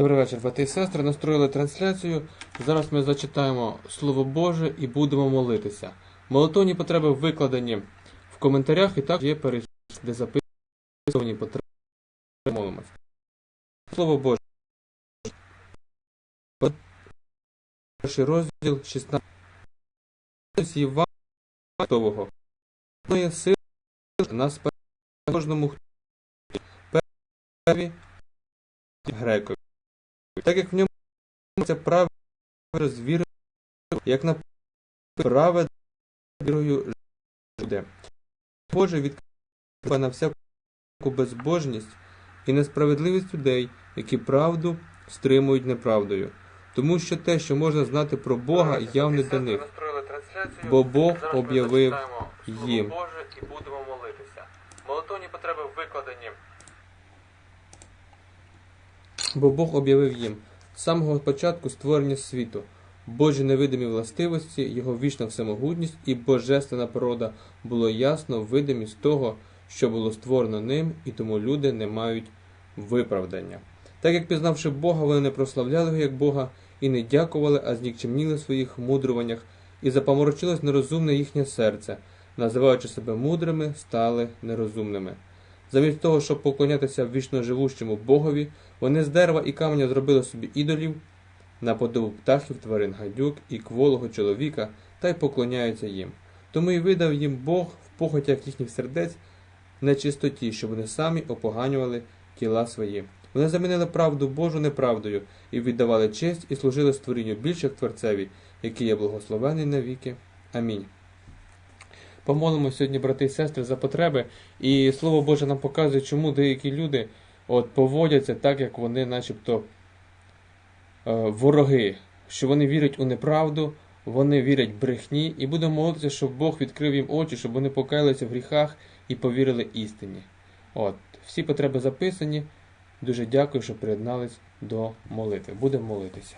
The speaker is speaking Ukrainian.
Добрий вечір, брати і сестри. Настроїли трансляцію. Зараз ми зачитаємо Слово Боже і будемо молитися. Молитовні потреби викладені в коментарях і також є перечислення, де записані потреби. Молимось. Слово Боже. Перший розділ 16. Євангелія Готового. Є сила нас кожному перві грекові. Так як в ньому з вірою, як на праве вірою жиде. Боже відкриває на всяку безбожність і несправедливість людей, які правду стримують неправдою. Тому що те, що можна знати про Бога, явне для них, бо Бог об'явив їм. Боже і будемо молитися. Молитовні потреби викладені. Бо Бог об'явив їм з самого початку створення світу, Божі невидимі властивості, Його вічна всемогутність і божественна природа було ясно видимі з того, що було створено ним, і тому люди не мають виправдання. Так як пізнавши Бога, вони не прославляли його як Бога і не дякували, а знікчемніли в своїх мудруваннях, і запоморочилось нерозумне їхнє серце, називаючи себе мудрими, стали нерозумними. Замість того, щоб поклонятися вічно живущому Богові, вони з дерева і каменя зробили собі ідолів на подобу птахів, тварин, гадюк і кволого чоловіка, та й поклоняються їм. Тому і видав їм Бог в похотях їхніх сердець нечистоті, щоб вони самі опоганювали тіла свої. Вони замінили правду Божу неправдою і віддавали честь і служили створінню більше як Творцеві, який є благословений навіки. Амінь. Помолимо сьогодні, брати і сестри, за потреби, і Слово Боже нам показує, чому деякі люди от, поводяться так, як вони, начебто, е, вороги, що вони вірять у неправду, вони вірять брехні, і будемо молитися, щоб Бог відкрив їм очі, щоб вони покаялися в гріхах і повірили істині. От, всі потреби записані. Дуже дякую, що приєднались до молитви. Будемо молитися.